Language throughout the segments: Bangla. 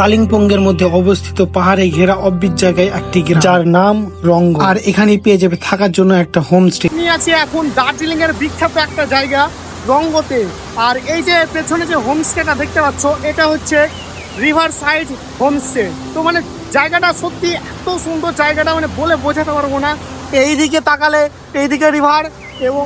কালিম্পংয়ের মধ্যে অবস্থিত পাহাড়ে ঘেরা অব্বিত জায়গায় একটি যার নাম রঙ্গ। আর এখানে পেয়ে যাবে থাকার জন্য একটা হোমস্টে আছি এখন দার্জিলিং এর বিখ্যাত একটা জায়গা, রঙ্গতে। আর এই যে পেছনে যে হোমস্টেটা দেখতে পাচ্ছ, এটা হচ্ছে রিভার সাইড হোমস্টে তো মানে জায়গাটা সত্যি এত সুন্দর জায়গাটা মানে বলে বোঝাতে পারব না। এইদিকে তাকালে, এইদিকে রিভার এবং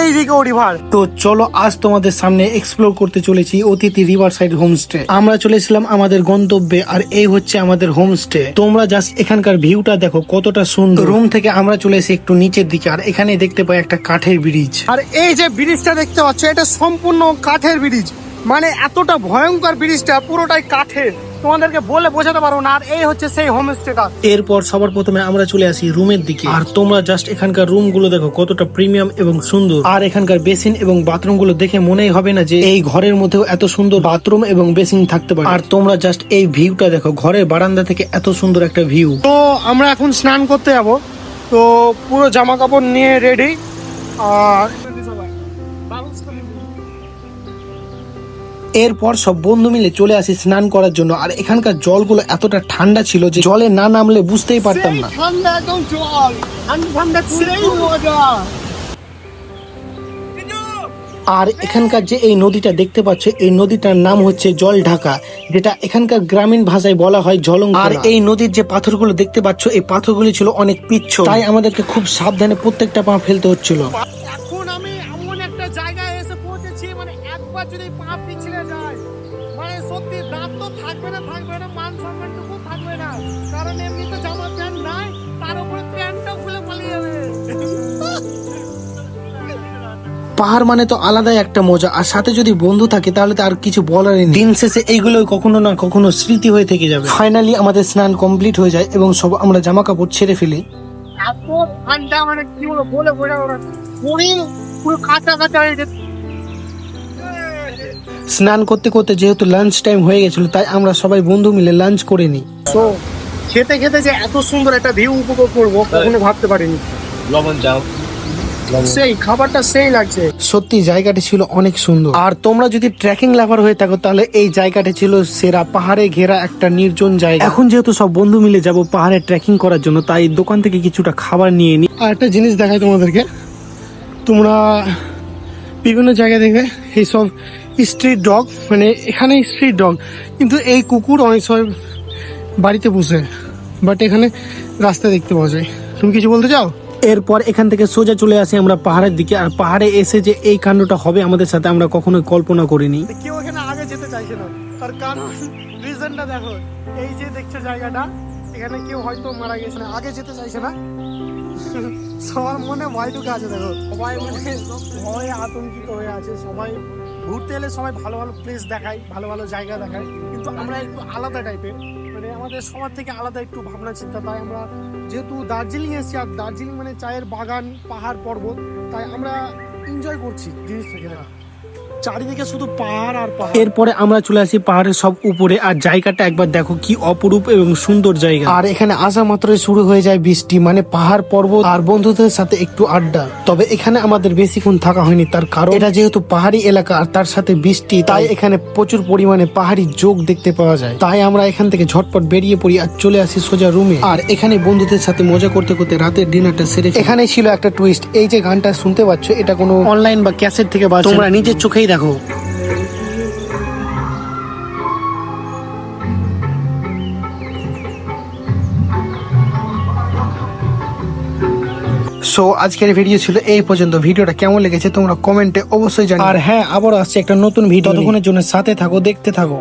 এই দিকে রিভার তো চলো আজ তোমাদের সামনে এক্সপ্লোর করতে চলেছি অতিথি রিভার সাইড হোমস্টে আমরা চলেছিলাম আমাদের গন্তব্যে আর এই হচ্ছে আমাদের হোমস্টে তোমরা জাস্ট এখানকার ভিউটা দেখো কতটা সুন্দর। রুম থেকে আমরা চলে এসে একটু নিচের দিকে আর এখানে দেখতে পাই একটা কাঠের ব্রিজ আর এই যে ব্রিজটা দেখতে পাচ্ছ এটা সম্পূর্ণ কাঠের ব্রিজ মানে এতটা ভয়ঙ্কর ব্রিজটা পুরোটাই কাঠের। তোমাদেরকে বলে বোঝাতে পারব না আর এই হচ্ছে সেই হোমস্টেটা এরপর সবার প্রথমে আমরা চলে আসি রুমের দিকে। আর তোমরা জাস্ট এখানকার রুমগুলো দেখো কতটা প্রিমিয়াম এবং সুন্দর। আর এখানকার বেসিন এবং বাথরুমগুলো দেখে মনেই হবে না যে এই ঘরের মধ্যেও এত সুন্দর বাথরুম এবং বেসিন থাকতে পারে। আর তোমরা জাস্ট এই ভিউটা দেখো ঘরের বারান্দা থেকে এত সুন্দর একটা ভিউ তো আমরা এখন স্নান করতে যাব। তো পুরো জামা কাপড় নিয়ে রেডি আর এরপর সব বন্ধু মিলে চলে আসি স্নান করার জন্য। আর এখানকার জলগুলো এতটা ঠান্ডা ছিল যে জলে না নামলে বুঝতেই পারতাম না। ঠান্ডা একদম জল। ঠান্ডা ঠান্ডা সেই মজা আর এখানকার যে এই নদীটা দেখতে পাচ্ছ এই নদীটার নাম হচ্ছে জল ঢাকা যেটা এখানকার গ্রামীণ ভাষায় বলা হয় জলং আর এই নদীর যে পাথরগুলো দেখতে পাচ্ছ এই পাথরগুলি ছিল অনেক পিচ্ছ। তাই আমাদেরকে খুব সাবধানে প্রত্যেকটা পা ফেলতে হচ্ছিল। পিছলে যায়। মানে সত্যি দাঁত তো থাকবে না থাকবে না মান সম্মানটুকু থাকবে না। কারণ এমনি তো জামা প্যান্ট নাই তার উপরে প্যান্টটাও খুলে পালিয়ে যাবে। পাহাড় মানে তো আলাদাই একটা মজা। আর সাথে যদি বন্ধু থাকে তাহলে তো আর কিছু বলারই নেই। দিন শেষে এইগুলো কখনো না কখনো স্মৃতি হয়ে থেকে যাবে। ফাইনালি আমাদের স্নান কমপ্লিট হয়ে যায় এবং সব আমরা জামা কাপড় ছেড়ে ফেলি। এত ঠান্ডা মানে কি বলব বলে বোঝাবো না। শরীর পুরো কাঁচা কাঁচা হয়ে যেত স্নান করতে করতে যেহেতু লাঞ্চ টাইম হয়ে গেছিল তাই আমরা সবাই বন্ধু মিলে লাঞ্চ করে নিই। তো খেতে খেতে যে এত সুন্দর একটা ভিউ উপভোগ করব কখনো ভাবতে পারিনি। লবণ চাও। সেই খাবারটা সেই লাগছে। সত্যি জায়গাটি ছিল অনেক সুন্দর। আর তোমরা যদি ট্রেকিং লাভার হয়ে থাকো তাহলে এই জায়গাটি ছিল সেরা পাহাড়ে ঘেরা একটা নির্জন জায়গা। এখন যেহেতু সব বন্ধু মিলে যাব পাহাড়ে ট্রেকিং করার জন্য তাই দোকান থেকে কিছুটা খাবার নিয়ে নিই আর একটা জিনিস দেখাই তোমাদেরকে। তোমরা বিভিন্ন জায়গায় দেখবে এই সব স্ট্রিট ডগ মানে এখানে স্ট্রিট ডগ কিন্তু এই কুকুর অনেক সময় বাড়িতে বসে বাট এখানে রাস্তা দেখতে পাওয়া যায়। তুমি কিছু বলতে চাও? এরপর এখান থেকে সোজা চলে আসি আমরা পাহাড়ের দিকে আর পাহাড়ে এসে যে এই কাণ্ডটা হবে আমাদের সাথে আমরা কখনোই কল্পনা করিনি। কেউ এখানে আগে যেতে চাইছে না। তার কারণ রিজনটা দেখো। এই যে দেখছ জায়গাটা এখানে কেউ হয়তো মারা গেছে না, আগে যেতে চাইছে না। সবার মনে ভয় ঢুকে আছে, দেখো। সবাই মানে ভয়ে আতঙ্কিত হয়ে আছে, সবাই ঘুরতে এলে সবাই ভালো ভালো প্লেস দেখায়, ভালো ভালো জায়গা দেখায়। কিন্তু আমরা একটু আলাদা টাইপের মানে আমাদের সবার থেকে আলাদা একটু ভাবনা চিন্তা, তাই আমরা যেহেতু দার্জিলিং এসেছি, আর দার্জিলিং মানে চায়ের বাগান, পাহাড় পর্বত, তাই আমরা এনজয় করছি জিনিসটাকে চারিদিকে শুধু পাহাড় আর পাহাড়। এরপরে আমরা চলে আসি পাহাড়ের সব উপরে আর জায়গাটা একবার দেখো কি অপরূপ এবং সুন্দর জায়গা। আর এখানে আসা মাত্রই শুরু হয়ে যায় বৃষ্টি মানে পাহাড় পর্বত আর বন্ধুদের সাথে একটু আড্ডা। তবে এখানে আমাদের বেশিক্ষণ থাকা হয়নি তার কারণ এটা যেহেতু পাহাড়ি এলাকা আর তার সাথে বৃষ্টি তাই এখানে প্রচুর পরিমাণে পাহাড়ি যোগ দেখতে পাওয়া যায়। তাই আমরা এখান থেকে ঝটপট বেরিয়ে পড়ি আর চলে আসি সোজা রুমে। আর এখানে বন্ধুদের সাথে মজা করতে করতে রাতের ডিনারটা সেরে। এখানে ছিল একটা টুইস্ট এই যে গানটা শুনতে পাচ্ছ এটা কোনো অনলাইন বা ক্যাসেট থেকে বা তোমরা নিজের চোখেই দেখো। সো আজকের ভিডিও ছিল এই পর্যন্ত। ভিডিওটা কেমন লেগেছে তোমরা কমেন্টে অবশ্যই জানাও। আর হ্যাঁ আবার আসছে একটা নতুন ভিডিও ততক্ষণের জন্য সাথে থাকো দেখতে থাকো।